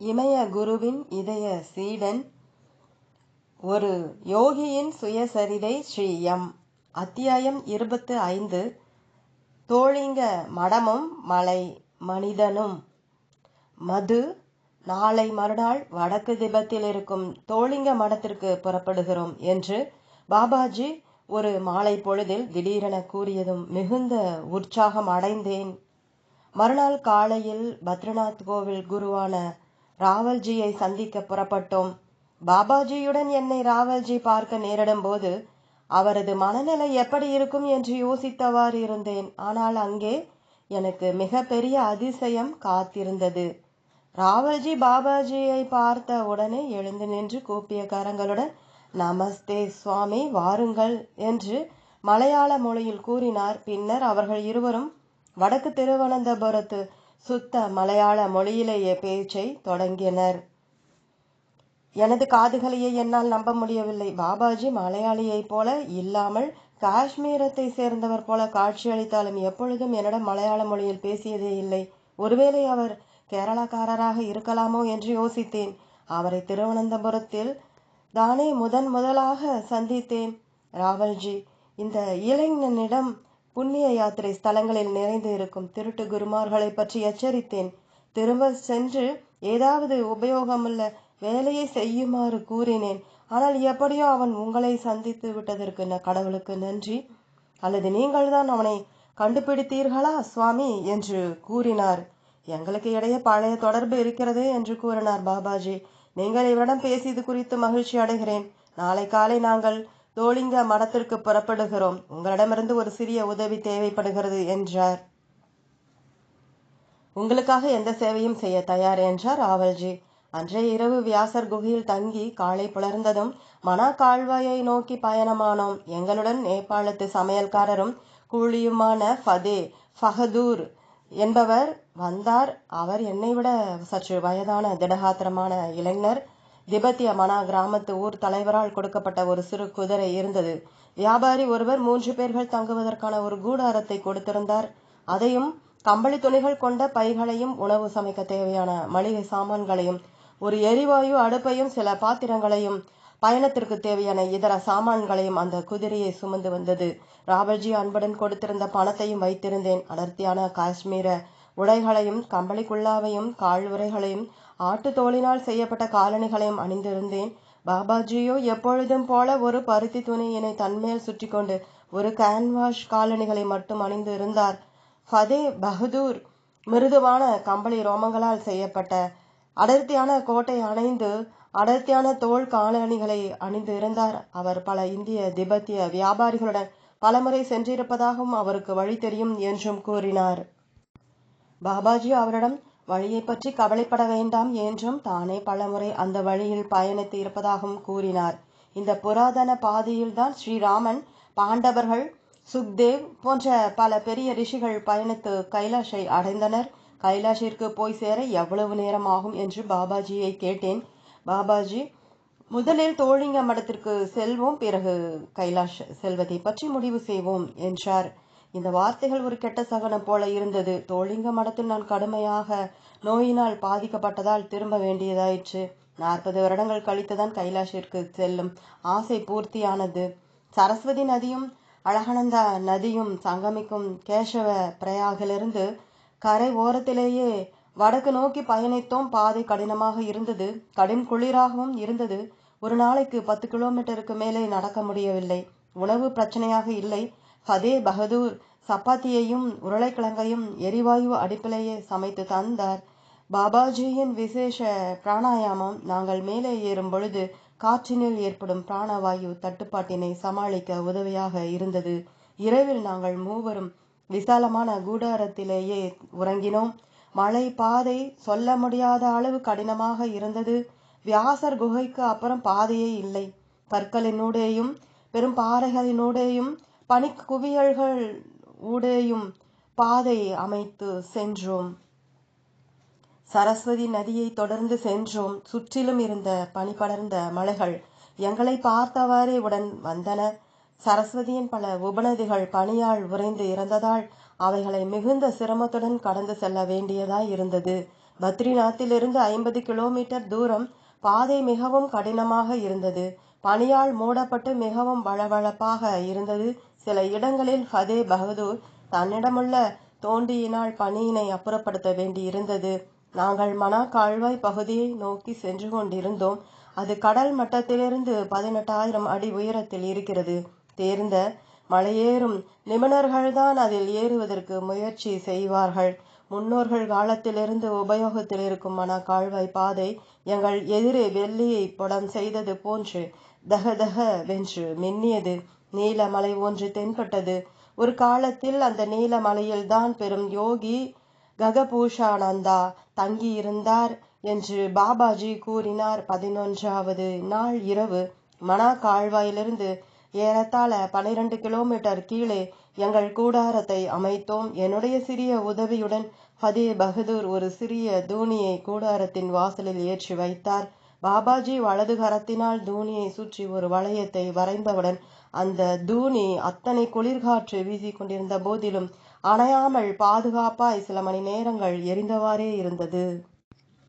இமய குருவின் இதய சீடன் ஒரு யோகியின் சுயசரிதை ஸ்ரீ எம். அத்தியாயம் இருபத்து ஐந்து தோழிங்க மடமும் மலை மனிதனும். மது நாளை மறுநாள் வடக்கு திபத்தில் இருக்கும் தோழிங்க மடத்திற்கு புறப்படுகிறோம் என்று பாபாஜி ஒரு மாலை பொழுதில் திடீரென கூறியதும் மிகுந்த உற்சாகம் அடைந்தேன். மறுநாள் காலையில் பத்ரிநாத் கோவில் குருவான ராவல்ஜியை சந்திக்க புறப்பட்டோம். பாபாஜியுடன் என்னை ராவல்ஜி பார்க்க நேரிடும் போது அவரது மனநிலை எப்படி இருக்கும் என்று யோசித்தவாறு இருந்தேன். ஆனால் அங்கே எனக்கு மிகப்பெரிய அதிசயம் காத்திருந்தது. ராவல்ஜி பாபாஜியை பார்த்த உடனே எழுந்து நின்று கூப்பிய கரங்களுடன் நமஸ்தே சுவாமி வாருங்கள் என்று மலையாள மொழியில் கூறினார். பின்னர் அவர்கள் இருவரும் வடக்கு திருவனந்தபுரத்து சுத்த மலையாள மொழியிலேயே பேச்சை தொடங்கினர். எனது காதுகளையே என்னால் நம்ப முடியவில்லை. பாபாஜி மலையாளியைப் போல இல்லாமல் காஷ்மீரத்தை சேர்ந்தவர் போல காட்சியளித்தாலும் எப்பொழுதும் என்னிடம் மலையாள மொழியில் பேசியதே இல்லை. ஒருவேளை அவர் கேரளாக்காரராக இருக்கலாமோ என்று யோசித்தேன். அவரை திருவனந்தபுரத்தில் தானே முதன் முதலாக சந்தித்தேன். ராவல்ஜி இந்த இளைஞனிடம் புண்ணிய யாத்திரை ஸ்தலங்களில் நிறைந்து இருக்கும். திருட்டு குருமார்களை பற்றி எச்சரித்தேன். திரும்ப சென்று ஏதாவது உபயோகமுள்ள வேலையை செய்யுமாறு கூறினேன். ஆனால் எப்படியோ அவன் உங்களை சந்தித்து விட்டதற்கு ந கடவுளுக்கு நன்றி. அல்லது நீங்கள்தான் அவனை கண்டுபிடித்தீர்களா சுவாமி? என்று கூறினார். எங்களுக்கு இடையே பழைய தொடர்பு இருக்கிறது என்று கூறினார் பாபாஜி. நீங்கள் இவரிடம் பேசியது குறித்து மகிழ்ச்சி அடைகிறேன். நாளை காலை நாங்கள் தோளிங்க மடத்திற்கு புறப்படுகிறோம். உங்களிடமிருந்து ஒரு சிறிய உதவி தேவைப்படுகிறது என்றார். உங்களுக்காக எந்த சேவையும் செய்ய தயார் என்றார் ராவல்ஜி அன்றைய இரவு வியாசர் குகையில் தங்கி காலை புலர்ந்ததும் மனா கால்வாயை நோக்கி பயணமானோம். எங்களுடன் நேபாளத்து சமையல்காரரும் கூலியுமான ஃபதே ஃபஹதூர் என்பவர் வந்தார். அவர் என்னை விட சற்று வயதான திடகாத்திரமான இளைஞர். திபெத்திய மனா கிராமத்து ஊர் தலைவரால் கொடுக்கப்பட்ட ஒரு சிறு குதிரை இருந்தது. வியாபாரி ஒருவர் மூன்று பேர்கள் தங்குவதற்கான ஒரு கூடாரத்தை கொடுத்திருந்தார். அதையும் கம்பளி துணிகள் கொண்ட பைகளையும் உணவு சமைக்க தேவையான மளிகை சாமான்களையும் ஒரு எரிவாயு அடுப்பையும் சில பாத்திரங்களையும் பயணத்திற்கு தேவையான இதர சாமான்களையும் அந்த குதிரையை சுமந்து வந்தது. ராபர்ஜி அன்புடன் கொடுத்திருந்த பணத்தையும் வைத்திருந்தேன். அடர்த்தியான காஷ்மீர உடைகளையும் கம்பளி குல்லாவையும் கால் உரைகளையும் ஆட்டு தோளினால் செய்யப்பட்ட காலணிகளையும் அணிந்திருந்தேன். பாபாஜியோ எப்பொழுதும் போல ஒரு பருத்தி துணியினை தன்மேல் சுற்றி கொண்டு ஒரு கேன்வாஷ் காலணிகளை மட்டும் அணிந்து இருந்தார் ஃபதே பகதூர் மிருதுவான கம்பளி ரோமங்களால் செய்யப்பட்ட அடர்த்தியான கோட்டை அணைந்து அடர்த்தியான தோல் காலணிகளை அணிந்து இருந்தார் அவர் பல இந்திய திபெத்திய வியாபாரிகளுடன் பலமுறை சென்றிருப்பதாகவும் அவருக்கு வழி தெரியும் என்றும் கூறினார். பாபாஜி அவரிடம் வழியை பற்றி கவலைப்பட வேண்டாம் என்றும் தானே பலமுறை அந்த வழியில் பயணித்து இருப்பதாகவும் கூறினார். இந்த புராதன பாதையில்தான் ஸ்ரீராமன் பாண்டவர்கள் சுக்தேவ் போன்ற பல பெரிய ரிஷிகள் பயணித்து கைலாஷை அடைந்தனர். கைலாஷிற்கு போய் சேர எவ்வளவு நேரம் ஆகும் என்று பாபாஜியை கேட்டேன். பாபாஜி முதலில் தோழிங்க மடத்திற்கு செல்வோம் பிறகு கைலாஷ் செல்வதை பற்றி முடிவு செய்வோம் என்றார். இந்த வார்த்தைகள் ஒரு கெட்ட சகனம் போல இருந்தது. தோழிங்க மடத்தில் நான் கடுமையாக நோயினால் பாதிக்கப்பட்டதால் திரும்ப வேண்டியதாயிற்று. நாற்பது வருடங்கள் கழித்துதான் கைலாஷிற்கு செல்லும் ஆசை பூர்த்தியானது. சரஸ்வதி நதியும் அழகனந்தா நதியும் சங்கமிக்கும் கேசவ பிரயாகிலிருந்து கரை ஓரத்திலேயே வடக்கு நோக்கி பயணித்தோம். பாதை கடினமாக இருந்தது. கடும் குளிராகவும் இருந்தது. ஒரு நாளைக்கு பத்து கிலோமீட்டருக்கு மேலே நடக்க முடியவில்லை. உணவு பிரச்சனையாக இல்லை. ஃபதே பகதூர் சப்பாத்தியையும் உருளைக்கிழங்கையும் எரிவாயு அடுப்பிலேயே சமைத்து தந்தார். பாபாஜியின் விசேஷ பிராணாயாமம் நாங்கள் மேலே ஏறும் பொழுது காற்றினில் ஏற்படும் பிராணவாயு தட்டுப்பாட்டினை சமாளிக்க உதவியாக இருந்தது. இரவில் நாங்கள் மூவரும் விசாலமான கூடாரத்திலேயே உறங்கினோம். மழை பாதை சொல்ல முடியாத அளவு கடினமாக இருந்தது. வியாசர் குகைக்கு அப்புறம் பாதையே இல்லை. கற்களினூடேயும் பெரும் பாறைகளினூடேயும் பனி குவியல்கள் ஊடேயும் பாதை அமைத்து சென்றோம். சரஸ்வதி நதியை தொடர்ந்து சென்றோம். சுற்றிலும் இருந்த பனி படர்ந்த மலைகள் எங்களை பார்த்தவாறே உடன் வந்தன. சரஸ்வதியின் பல உபநதிகள் பனியால் உறைந்து இறந்ததால் அவைகளை மிகுந்த சிரமத்துடன் கடந்து செல்ல வேண்டியதாய் இருந்தது. பத்ரிநாத்திலிருந்து ஐம்பது கிலோமீட்டர் தூரம் பாதை மிகவும் கடினமாக இருந்தது. பனியால் மூடப்பட்டு மிகவும் வளவளப்பாக இருந்தது. சில இடங்களில் ஃபதே பகதூர் தன்னிடமுள்ள தோண்டியினால் பனியினை அப்புறப்படுத்த வேண்டியிருந்தது. நாங்கள் மனா கால்வாய் பகுதியை நோக்கி சென்று கொண்டிருந்தோம். அது கடல் மட்டத்திலிருந்து பதினெட்டாயிரம் அடி உயரத்தில் இருக்கிறது. தேர்ந்த மலையேறும் நிபுணர்கள்தான் அதில் ஏறுவதற்கு முயற்சி செய்வார்கள். முன்னோர்கள் காலத்திலிருந்து உபயோகத்தில் இருக்கும் மன கால்வாய் பாதை எங்கள் எதிரே வெள்ளியை புடம் செய்தது போன்று தக தக வென்று மின்னியது. நீலமலை ஒன்று தென்பட்டது. ஒரு காலத்தில் அந்த நீலமலையில்தான் பெரும் யோகி ககபூஷானந்தா தங்கியிருந்தார் என்று பாபாஜி கூறினார். பதினொன்றாவது நாள் இரவு மனா கால்வாயிலிருந்து ஏறத்தாழ பனிரெண்டு கிலோமீட்டர் கீழே எங்கள் கூடாரத்தை அமைத்தோம். என்னுடைய சிறிய உதவியுடன் ஃபதே பகதூர் ஒரு சிறிய தூணியை கூடாரத்தின் வாசலில் ஏற்றி வைத்தார். பாபாஜி வலது கரத்தினால் தூணியை சுற்றி ஒரு வளையத்தை வரைந்தவுடன் அந்த தூணி அத்தனை குளிர்காற்று வீசிக் கொண்டிருந்த போதிலும் அணையாமல் பாதுகாப்பாய் சில மணி நேரங்கள் எரிந்தவாறே இருந்தது.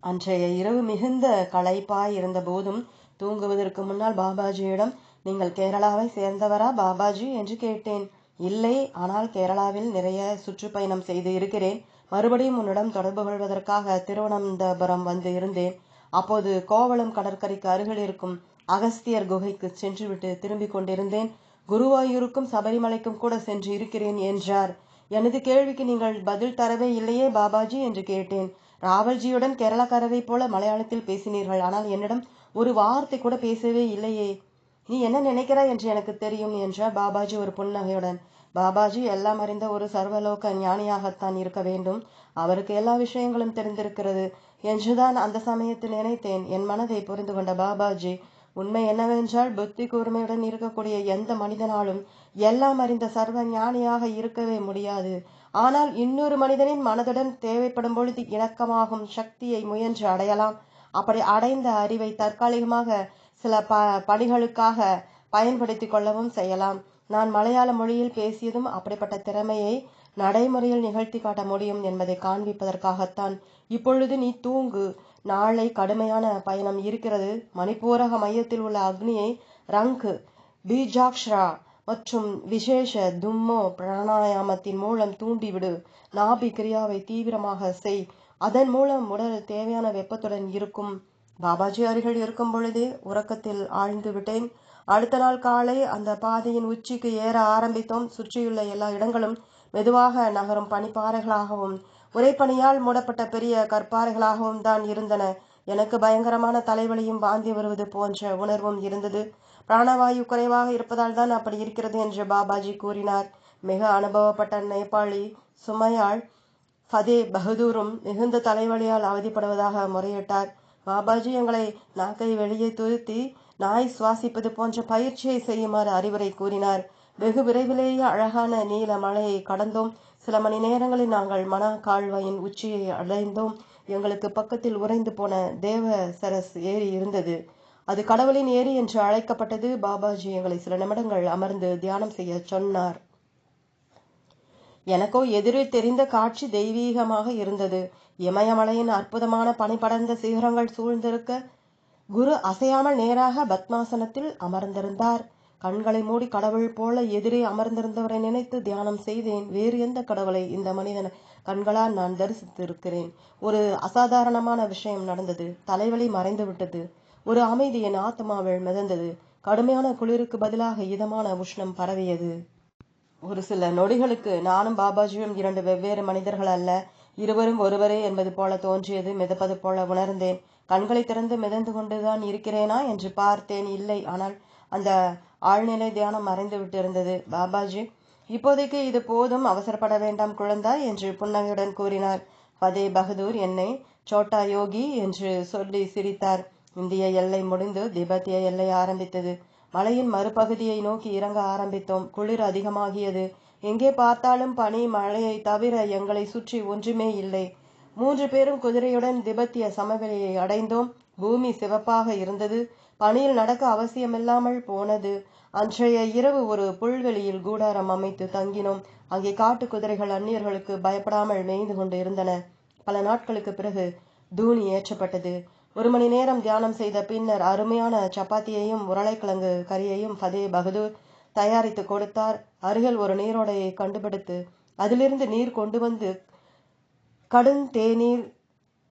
அன்றைய இரவு மிகுந்த களைப்பாய் இருந்த போதும் தூங்குவதற்கு முன்னால் பாபாஜியிடம் நீங்கள் கேரளாவை சேர்ந்தவரா பாபாஜி? என்று கேட்டேன். இல்லை ஆனால் கேரளாவில் நிறைய சுற்றுப்பயணம் செய்து இருக்கிறேன். மறுபடியும் உன்னிடம் தொடர்பு கொள்வதற்காக திருவனந்தபுரம் வந்து இருந்தேன். அப்போது கோவளம் கடற்கரைக்கு அருகில் இருக்கும் அகஸ்தியர் குகைக்கு சென்றுவிட்டு திரும்பிக் கொண்டிருந்தேன். குருவாயூருக்கும் சபரிமலைக்கும் கூட சென்று இருக்கிறேன் என்றார். எனது கேள்விக்கு நீங்கள் பதில் தரவே இல்லையே பாபாஜி என்று கேட்டேன். ராவல்ஜியுடன் கேரளக்காரரை போல மலையாளத்தில் பேசினீர்கள். ஆனால் என்னிடம் ஒரு வார்த்தை கூட பேசவே இல்லையே. நீ என்ன நினைக்கிறாய் என்று எனக்கு தெரியும் என்றார் பாபாஜி ஒரு புன்னகையுடன். பாபாஜி எல்லாம் அறிந்த ஒரு சர்வலோக ஞானியாகத்தான் இருக்க வேண்டும். அவருக்கு எல்லா விஷயங்களும் தெரிந்திருக்கிறது என்றுதான் அந்த சமயத்தில் நினைத்தேன். என் மனதை புரிந்து கொண்ட பாபாஜி உண்மை என்னவென்றால் புத்தி கூர்மையுடன் இருக்கக்கூடிய எந்த மனிதனாலும் எல்லாம் அறிந்த சர்வ ஞானியாக இருக்கவே முடியாது. ஆனால் இன்னொரு மனிதனின் மனதுடன் தேவைப்படும் பொழுது இணக்கமாகும் சக்தியை முயன்று அடையலாம். அப்படி அடைந்த அறிவை தற்காலிகமாக சில ப பணிகளுக்காக பயன்படுத்தி கொள்ளவும் செய்யலாம். நான் மலையாள மொழியில் பேசியதும் அப்படிப்பட்ட திறமையை நடைமுறையில் நிகழ்த்தி காட்ட முடியும் என்பதை காண்பிப்பதற்காகத்தான். இப்பொழுது நீ தூங்கு. நாளை கடுமையான பயணம் இருக்கிறது. மணிப்பூரக மையத்தில் உள்ள அக்னியை ரங்கு பீஜாக்ஷரா மற்றும் விசேஷ தும்மோ பிராணாயாமத்தின் மூலம் தூண்டிவிடு. நாபி கிரியாவை தீவிரமாக செய். அதன் மூலம் உடல் தேவையான வெப்பத்துடன் இருக்கும். பாபாஜி அருகில் இருக்கும் பொழுதே உறக்கத்தில் ஆழ்ந்து விட்டேன். அடுத்த நாள் காலை அந்த பாதையின் உச்சிக்கு ஏற ஆரம்பித்தோம். சுற்றியுள்ள எல்லா இடங்களும் மெதுவாக நகரும் பனிப்பாறைகளாகவும் உரைப்பணியால் மூடப்பட்ட பெரிய கற்பாறைகளாகவும் தான் இருந்தன. எனக்கு பயங்கரமான தலைவலியும் வாந்தி வருவது போன்ற உணர்வும் இருந்தது. பிராணவாயு குறைவாக இருப்பதால் தான் அப்படி இருக்கிறது என்று பாபாஜி கூறினார். மிக அனுபவப்பட்ட நேபாளி சுமையாள் ஃபதே பகதூரும் மிகுந்த தலைவலியால் அவதிப்படுவதாக முறையிட்டார். பாபாஜி எங்களை நாக்கை வெளியே துருத்தி நாய் சுவாசிப்பது போன்ற பயிற்சியை செய்யுமாறு அறிவுரை கூறினார். வெகு விரைவிலேயே அழகான நீல மலையை கடந்தோம். சில மணி நேரங்களில் நாங்கள் மன கால்வாயின் உச்சியை அடைந்தோம். எங்களுக்கு பக்கத்தில் உறைந்து போன தேவ சரஸ் ஏரி இருந்தது. அது கடவுளின் ஏரி என்று அழைக்கப்பட்டது. பாபாஜி எங்களை சில நிமிடங்கள் அமர்ந்து தியானம் செய்ய சொன்னார். எனக்கோ எதிரே தெரிந்த காட்சி தெய்வீகமாக இருந்தது. இமயமலையின் அற்புதமான பனிபடர்ந்த சிகரங்கள் சூழ்ந்திருக்க குரு அசையாமல் நேராக பத்மாசனத்தில் அமர்ந்திருந்தார். கண்களை மூடி கடவுள் போல எதிரே அமர்ந்திருந்தவரை நினைத்து தியானம் செய்தேன். வேறு எந்த கடவுளை இந்த மனிதன் கண்களால் நான் தரிசித்திருக்கிறேன்? ஒரு அசாதாரணமான விஷயம் நடந்தது. தலைவலி மறைந்து விட்டது ஒரு அமைதி என் ஆத்மாவில் மிதந்தது. கடுமையான குளிருக்கு பதிலாக இதமான உஷ்ணம் பரவியது. ஒரு சில நொடிகளுக்கு நானும் பாபாஜியும் இரண்டு வெவ்வேறு மனிதர்கள் அல்ல இருவரும் ஒருவரே என்பது போல தோன்றியது மிதப்பது போல உணர்ந்தேன். கண்களை திறந்து மிதந்து கொண்டுதான் இருக்கிறேனா என்று பார்த்தேன். இல்லை ஆனால் அந்த ஆழ்நிலை தியானம் மறைந்து விட்டிருந்தது. பாபாஜி இப்போதைக்கு இது போதும் அவசரப்பட வேண்டாம் குழந்தாய் என்று புன்னகையுடன் கூறினார். பதே பகதூர் என்னை சோட்டா யோகி என்று சொல்லி சிரித்தார். இந்திய எல்லை முடிந்து திபெத்திய எல்லை ஆரம்பித்தது. மலையின் மறுபகுதியை நோக்கி இறங்க ஆரம்பித்தோம். குளிர் அதிகமாகியது. எங்கே பார்த்தாலும் பனி மழையை தவிர எங்களை சுற்றி ஒன்றுமே இல்லை. மூன்று பேரும் குதிரையுடன் திபெத்திய சமவெளியை அடைந்தோம். பூமி சிவப்பாக இருந்தது. பணியில் நடக்க அவசியமில்லாமல் போனது. அன்றைய இரவு ஒரு புல்வெளியில் கூடாரம் அமைத்து தங்கினோம். அங்கே காட்டு குதிரைகள் அந்நியர்களுக்கு பயப்படாமல் மேய்ந்து கொண்டு இருந்தன. பல நாட்களுக்கு பிறகு தூணி ஏற்றப்பட்டது. ஒரு மணி நேரம் தியானம் செய்த பின்னர் அருமையான சப்பாத்தியையும் உருளைக்கிழங்கு கறியையும் ஃபதே பகதூர் தயாரித்து கொடுத்தார். அருகில் ஒரு நீரோடையை கண்டுபிடித்து அதிலிருந்து நீர் கொண்டு வந்து கடுந்தேநீர்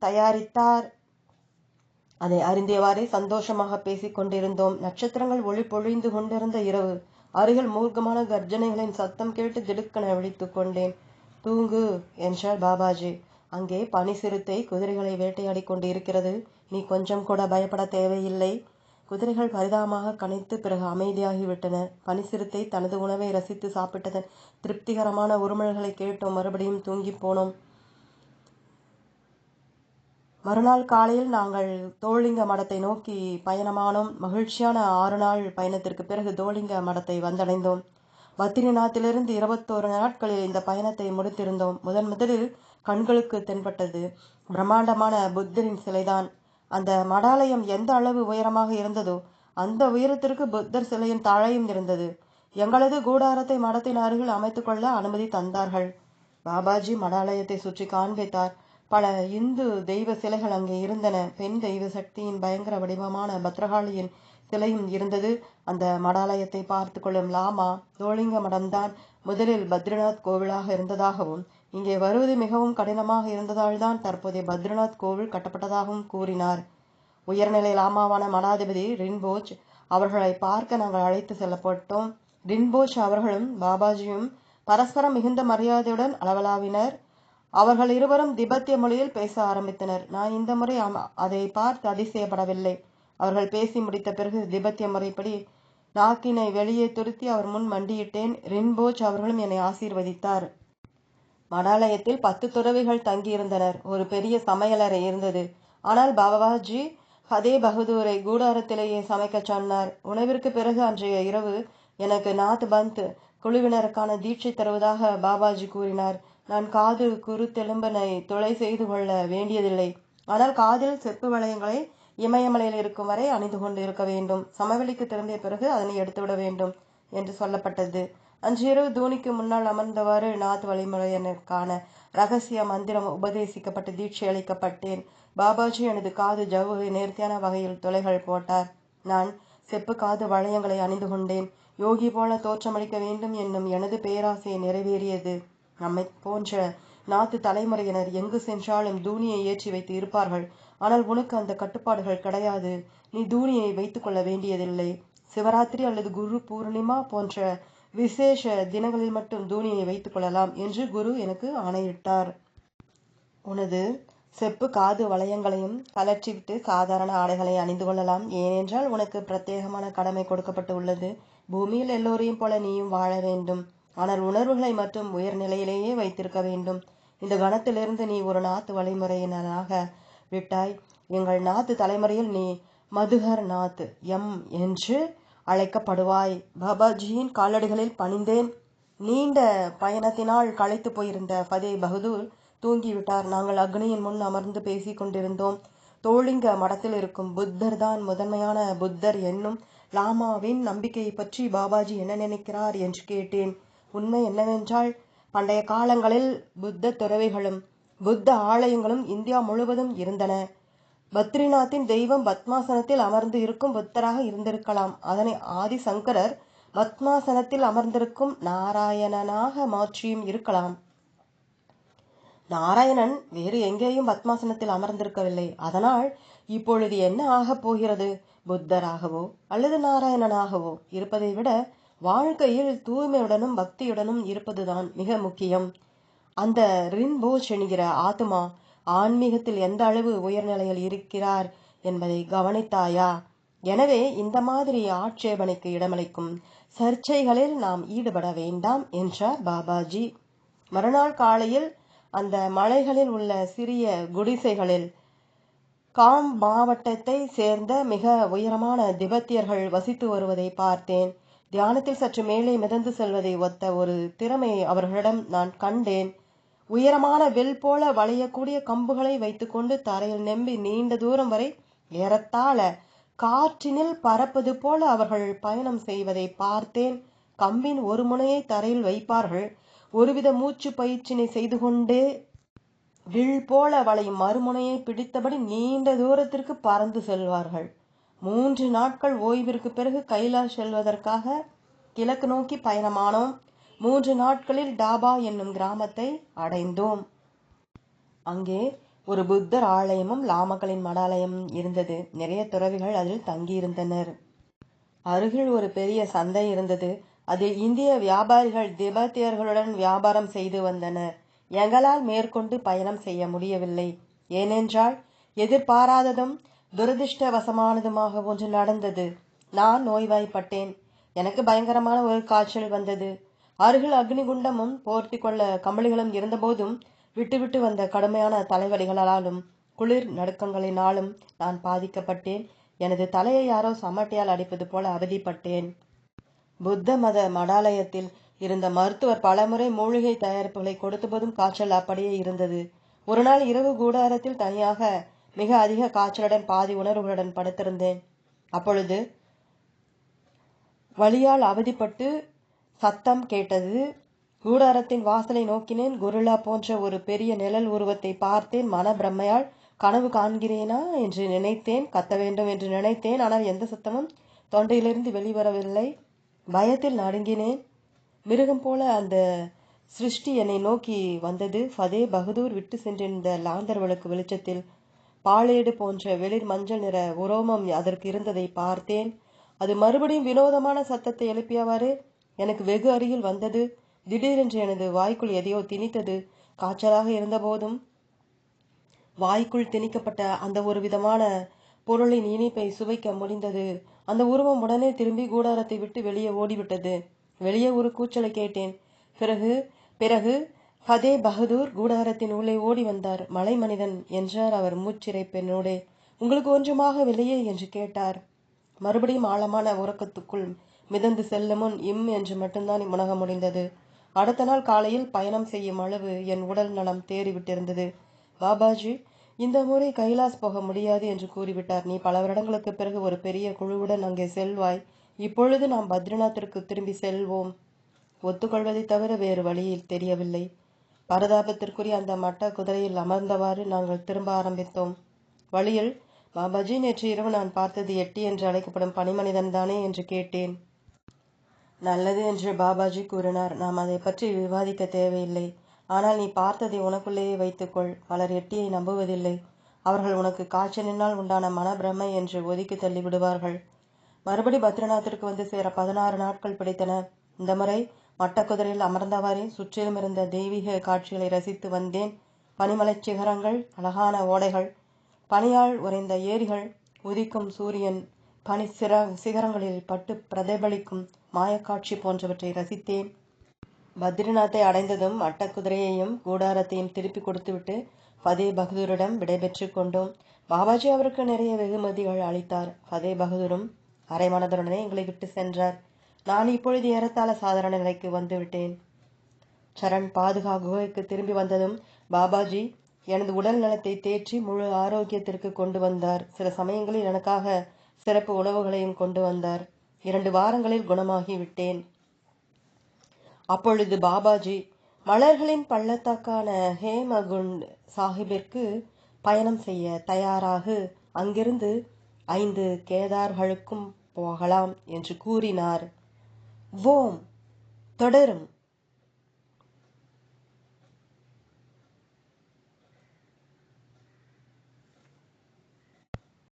தயாரித்தார். அதை அறிந்தியவாறே சந்தோஷமாக பேசிக் கொண்டிருந்தோம் நட்சத்திரங்கள் ஒளி பொழிந்து கொண்டிருந்த இரவு. அருகில் மூர்க்கமான கர்ஜனைகளின் சத்தம் கேட்டு திடுக்கென விழித்துக் கொண்டேன். தூங்கு என்றார் பாபாஜி. அங்கே பனி சிறுத்தை குதிரைகளை வேட்டையாடி கொண்டு இருக்கிறது நீ கொஞ்சம் கூட பயப்பட தேவையில்லை. குதிரைகள் பரிதாபமாக கனைத்து பிறகு அமைதியாகிவிட்டன. பனி சிறுத்தை தனது உணவை ரசித்து சாப்பிட்டதன் திருப்திகரமான உருமல்களை கேட்டோம். மறுபடியும் தூங்கிப் போனோம். மறுநாள் காலையில் நாங்கள் தோளிங்க மடத்தை நோக்கி பயணமானோம். மகிழ்ச்சியான ஆறு நாள் பயணத்திற்கு பிறகு தோளிங்க மடத்தை வந்தடைந்தோம். பத்ரிநாத்திலிருந்து இருபத்தோரு நாட்களில் இந்த பயணத்தை முடித்திருந்தோம். முதன் முதலில் கண்களுக்கு தென்பட்டது. பிரம்மாண்டமான புத்தரின் சிலைதான். அந்த மடாலயம் எந்த அளவு உயரமாக இருந்ததோ அந்த உயரத்திற்கு புத்தர் சிலையின் தாழையும் இருந்தது. எங்களது கூடாரத்தை மடத்தின் அருகில் அமைத்துக்கொள்ள அனுமதி தந்தார்கள். பாபாஜி மடாலயத்தை சுற்றி காண்பித்தார். பல இந்து தெய்வ சிலைகள் அங்கே இருந்தன. பெண் தெய்வ சக்தியின் பயங்கர வடிவமான பத்ரகாளியின் சிலையும் இருந்தது. அந்த மடாலயத்தை பார்த்து கொள்ளும் லாமா தோளிங்க மடம்தான் முதலில் பத்ரிநாத் கோவிலாக இருந்ததாகவும் இங்கே வருவது மிகவும் கடினமாக இருந்ததால் தான் தற்போதைய பத்ரிநாத் கோவில் கட்டப்பட்டதாகவும் கூறினார். உயர்நிலை லாமாவான மடாதிபதி ரின்போஜ் அவர்களை பார்க்க நாங்கள் அழைத்து செல்லப்பட்டோம். ரின்போஜ் அவர்களும் பாபாஜியும் பரஸ்பரம் மிகுந்த மரியாதையுடன் அளவலாவினர் அவர்கள் இருவரும் திபெத்திய மொழியில் பேச ஆரம்பித்தனர். நான் இந்த முறை அதை பார்த்து அதிசயப்படவில்லை. அவர்கள் பேசி முடித்த பிறகு திபெத்திய முறைப்படி நாக்கினை வெளியே துருத்தி அவர் முன் மண்டியிட்டேன். ரின்போஜ் அவர்களும் என்னை ஆசீர்வதித்தார். மடாலயத்தில் பத்து துறவிகள் தங்கியிருந்தனர். ஒரு பெரிய சமையலறை இருந்தது. ஆனால் பாபாஜி ஹதே பகதூரை கூடாரத்திலேயே சமைக்கச் சொன்னார். உணவிற்கு பிறகு அன்றைய இரவு எனக்கு நாத் பந்த் குழுவினருக்கான தீட்சை தருவதாக பாபாஜி கூறினார். நான் காது குருத்தெலும்பனை தொலை செய்து கொள்ள வேண்டியதில்லை. ஆனால் காதில் செப்பு வளையங்களை இமயமலையில் இருக்கும் வரை அணிந்து கொண்டு இருக்க வேண்டும். சமவெளிக்கு திரும்பிய பிறகு அதனை எடுத்துவிட வேண்டும் என்று சொல்லப்பட்டது. அன்று இரவு தூணிக்கு முன்னால் அமர்ந்தவாறு நாத் வழிமுறையினருக்கான ரகசிய மந்திரம் உபதேசிக்கப்பட்டு தீட்சை அளிக்கப்பட்டேன். பாபாஜி எனது காது ஜவ்வை நேர்த்தியான வகையில் தொலைகள் போட்டார். நான் செப்பு காது வளையங்களை அணிந்து கொண்டேன். யோகி போல தோற்றமளிக்க வேண்டும் என்னும் எனது பேராசையை நிறைவேறியது. நம்மை போன்ற நாத்து தலைமுறையினர் எங்கு சென்றாலும் தூணியை ஏற்றி வைத்து இருப்பார்கள். ஆனால் உனக்கு அந்த கட்டுப்பாடுகள் கிடையாது. நீ தூணியை வைத்துக்கொள்ள வேண்டியதில்லை. சிவராத்திரி அல்லது குரு பூர்ணிமா போன்ற விசேஷ தினங்களில் மட்டும் தூணியை வைத்துக் கொள்ளலாம் என்று குரு எனக்கு ஆணையிட்டார். உனது செப்பு காது வளையங்களையும் கலற்றிவிட்டு சாதாரண ஆடைகளை அணிந்து கொள்ளலாம். ஏனென்றால் உனக்கு பிரத்யேகமான கடமை கொடுக்கப்பட்டு உள்ளது பூமியில் எல்லோரையும் போல நீயும் வாழ வேண்டும். ஆனால் உணர்வுகளை மற்றும் உயர்நிலையிலேயே வைத்திருக்க வேண்டும். இந்த கணத்திலிருந்து நீ ஒரு நாத்து வழிமுறையினராக விட்டாய். எங்கள் நாத்து தலைமுறையில் நீ மதுகர் நாத் எம் என்று அழைக்கப்படுவாய். பாபாஜியின் காலடிகளில் பணிந்தேன். நீண்ட பயணத்தினால் களைத்து போயிருந்த ஃபதே பகதூர் தூங்கிவிட்டார். நாங்கள் அக்னியின் முன் அமர்ந்து பேசிக் கொண்டிருந்தோம். தோளிங்க மடத்தில் இருக்கும் புத்தர் தான் முதன்மையான புத்தர் என்னும் லாமாவின் நம்பிக்கையை பற்றி பாபாஜி என்ன நினைக்கிறார் என்று கேட்டேன். உண்மை என்னவென்றால் பண்டைய காலங்களில் புத்த துறவிகளும் புத்த ஆலயங்களும் இந்தியா முழுவதும் இருந்தன. பத்ரிநாத்தின் தெய்வம் பத்மாசனத்தில் அமர்ந்து இருக்கும் புத்தராக இருந்திருக்கலாம். அதனை ஆதிசங்கரர் பத்மாசனத்தில் அமர்ந்திருக்கும் நாராயணனாக மாற்றியும் இருக்கலாம். நாராயணன் வேறு எங்கேயும் பத்மாசனத்தில் அமர்ந்திருக்கவில்லை. அதனால் இப்பொழுது என்ன ஆகப் போகிறது? புத்தராகவோ அல்லது நாராயணனாகவோ இருப்பதை விட வாழ்க்கையில் தூய்மையுடனும் பக்தியுடனும் இருப்பதுதான் மிக முக்கியம். அந்த ரின்போச் என்கிற ஆத்மா ஆன்மீகத்தில் எந்த அளவு உயர்நிலையில் இருக்கிறார் என்பதை கவனித்தாயா? எனவே இந்த மாதிரி ஆட்சேபனைக்கு இடமளிக்கும் சர்ச்சைகளில் நாம் ஈடுபட வேண்டாம் என்றார் பாபாஜி. மறுநாள் காலையில் அந்த மலைகளில் உள்ள சிறிய குடிசைகளில் காம் மாவட்டத்தை சேர்ந்த மிக உயரமான திபெத்தியர்கள் வசித்து வருவதை பார்த்தேன். தியானத்தில் சற்று மேலே மிதந்து செல்வதை ஒத்த ஒரு திறமையை அவர்களிடம் நான் கண்டேன். உயரமான வில் போல வளையக்கூடிய கம்புகளை வைத்துக்கொண்டு தரையில் நெம்பி நீண்ட தூரம் வரை ஏறத்தாழ காற்றினில் பறப்பது போல அவர்கள் பயணம் செய்வதை பார்த்தேன். கம்பின் ஒரு முனையை தரையில் வைப்பார்கள். ஒருவித மூச்சு பயிற்சினை செய்து கொண்டே வில் போல வளையும் மறுமுனையை பிடித்தபடி நீண்ட தூரத்திற்கு பறந்து செல்வார்கள். மூன்று நாட்கள் ஓய்விற்கு பிறகு கைலாஷ் செல்வதற்காக கிழக்கு நோக்கி பயணமானோம். மூன்று நாட்களில் டாபா என்னும் கிராமத்தை அடைந்தோம். அங்கே ஒரு புத்தர் ஆலயமும் லாமக்களின் மடாலயம் இருந்தது. நிறைய துறவிகள் அதில் தங்கியிருந்தனர். அருகில் ஒரு பெரிய சந்தை இருந்தது. அதில் இந்திய வியாபாரிகள் திபெத்தியர்களுடன் வியாபாரம் செய்து வந்தனர். எங்களால் மேற்கொண்டு பயணம் செய்ய முடியவில்லை. ஏனென்றால் எதிர்பாராததும் துரதிருஷ்டவசமானதுமாக ஒன்று நடந்தது. நான் நோய்வாய்ப்பட்டேன். எனக்கு பயங்கரமான ஒரு காய்ச்சல் வந்தது. அருகில் அக்னிகுண்டமும் போர்த்தி கொள்ள கம்பளிகளும் இருந்தபோதும் விட்டுவிட்டு வந்த கடுமையான தலைவலிகளாலும் குளிர் நடுக்கங்களினாலும் நான் பாதிக்கப்பட்டேன். எனது தலையை யாரோ சமட்டையால் அடிப்பது போல அவதிப்பட்டேன். புத்த மத மடாலயத்தில் இருந்த மருத்துவர் பலமுறை மூலிகை தயாரிப்புகளை கொடுத்தபோதும் காய்ச்சல் அப்படியே இருந்தது. ஒரு நாள் இரவு கூடாரத்தில் தனியாக மிக அதிக காய்ச்சலுடன் பாதி உணர்வுகளுடன் படுத்திருந்தேன். அப்பொழுது வழியால் அவதிப்பட்டு சத்தம் கேட்டது. கூடாரத்தின் வாசலை நோக்கினேன். குருளா போன்ற ஒரு பெரிய நிழல் உருவத்தை பார்த்தேன். மன பிரம்மையால் கனவு காண்கிறேனா என்று நினைத்தேன். கத்த வேண்டும் என்று நினைத்தேன். ஆனால் எந்த சத்தமும் தொண்டையிலிருந்து வெளிவரவில்லை. பயத்தில் நடுங்கினேன். மிருகம் போல அந்த சிருஷ்டி என்னை நோக்கி வந்தது. ஃபதே பகதூர் விட்டு சென்றிருந்த லாந்தர் விளக்கு வெளிச்சத்தில் பாலேடு போன்ற வெளிர் மஞ்சள் நிற உரோமம் அதற்கு இருந்ததை பார்த்தேன். அது மறுபடியும் வினோதமான சத்தத்தை எழுப்பியவாறு எனக்கு வெகு அருகில் வந்தது. திடீரென்று எனது வாய்க்குள் எதையோ திணித்தது. காய்ச்சலாக இருந்தபோதும் வாய்க்குள் திணிக்கப்பட்ட அந்த ஒரு விதமான பொருளின் இனிப்பை சுவைக்க முடிந்தது. அந்த உருவம் உடனே திரும்பி கூடாரத்தை விட்டு வெளியே ஓடிவிட்டது. வெளியே ஒரு கூச்சலை கேட்டேன். பிறகு பிறகு ஃபதே பகதூர் கூடாரத்தின் உள்ளே ஓடி வந்தார். மலை மனிதன் என்றார் அவர் மூச்சிறைப்பெண்ணோடு. உங்களுக்கு ஒன்றுமாகவில்லையே என்று கேட்டார். மறுபடியும் ஆழமான உறக்கத்துக்குள் மிதந்து செல்லும் முன் இம் என்று மட்டும்தான் உணக முடிந்தது. அடுத்த நாள் காலையில் பயணம் செய்யும் அளவு என் உடல் நலம் தேறிவிட்டிருந்தது. பாபாஜி இந்த முறை கைலாஸ் போக முடியாது என்று கூறிவிட்டார். நீ பல வருடங்களுக்கு பிறகு ஒரு பெரிய குழுவுடன் அங்கே செல்வாய். இப்பொழுது நாம் பத்ரிநாத்திற்கு திரும்பி செல்வோம். ஒத்துக்கொள்வதை தவிர வேறு வழியில் தெரியவில்லை. பரதாபத்திற்குரிய அந்த மட்ட குதிரையில் அமர்ந்தவாறு நாங்கள் திரும்ப ஆரம்பித்தோம். வழியில் பாபாஜி நேற்று இரவு நான் பார்த்தது எட்டி என்று அழைக்கப்படும் பனிமனிதன் தானே என்று கேட்டேன். நல்லது என்று பாபாஜி கூறினார். நாம் அதை பற்றி விவாதிக்க தேவையில்லை. ஆனால் நீ பார்த்ததை உனக்குள்ளேயே வைத்துக்கொள். பலர் எட்டியை நம்புவதில்லை. அவர்கள் உனக்கு காய்ச்சலினால் உண்டான மனப்பிரமை என்று ஒதுக்கி தள்ளி விடுவார்கள் மறுபடி பத்ரிநாத்திற்கு வந்து சேர பதினாறு நாட்கள் பிடித்தன. இந்த முறை மட்டக்குதிரையில் அமர்ந்தவாறே சுற்றிலும் இருந்த தெய்வீக காட்சிகளை ரசித்து வந்தேன். பனிமலைச் சிகரங்கள் அழகான ஓடைகள் பனியால் உறைந்த ஏரிகள் உதிக்கும் சூரியன் பனி சிற சிகரங்களில் பட்டு பிரதிபலிக்கும் மாயக்காட்சி போன்றவற்றை ரசித்தேன். பத்ரிநாத்தை அடைந்ததும் மட்டக்குதிரையையும் கூடாரத்தையும் திருப்பி கொடுத்துவிட்டு ஃபதே பகதூரிடம் விடைபெற்று கொண்டோம். பாபாஜி அவருக்கு நிறைய வெகுமதிகள் அளித்தார். ஃபதே பகதூரும் அரைமனதுடனே எங்களை விட்டு சென்றார். நான் இப்பொழுது ஏறத்தாழ சாதாரண நிலைக்கு வந்து விட்டேன் சரண் பாதுகா குகைக்கு திரும்பி வந்ததும் பாபாஜி எனது உடல் நலத்தை தேற்றி முழு ஆரோக்கியத்திற்கு கொண்டு வந்தார். சில சமயங்களில் எனக்காக சிறப்பு உணவுகளையும் கொண்டு வந்தார். இரண்டு வாரங்களில் குணமாகி விட்டேன். அப்பொழுது பாபாஜி மலர்களின் பள்ளத்தாக்கான ஹேமகுண்ட் சாஹிப்பிற்கு பயணம் செய்ய தயாராகு. அங்கிருந்து ஐந்து கேதார்களுக்கும் போகலாம் என்று கூறினார். வோம் தொடரும்.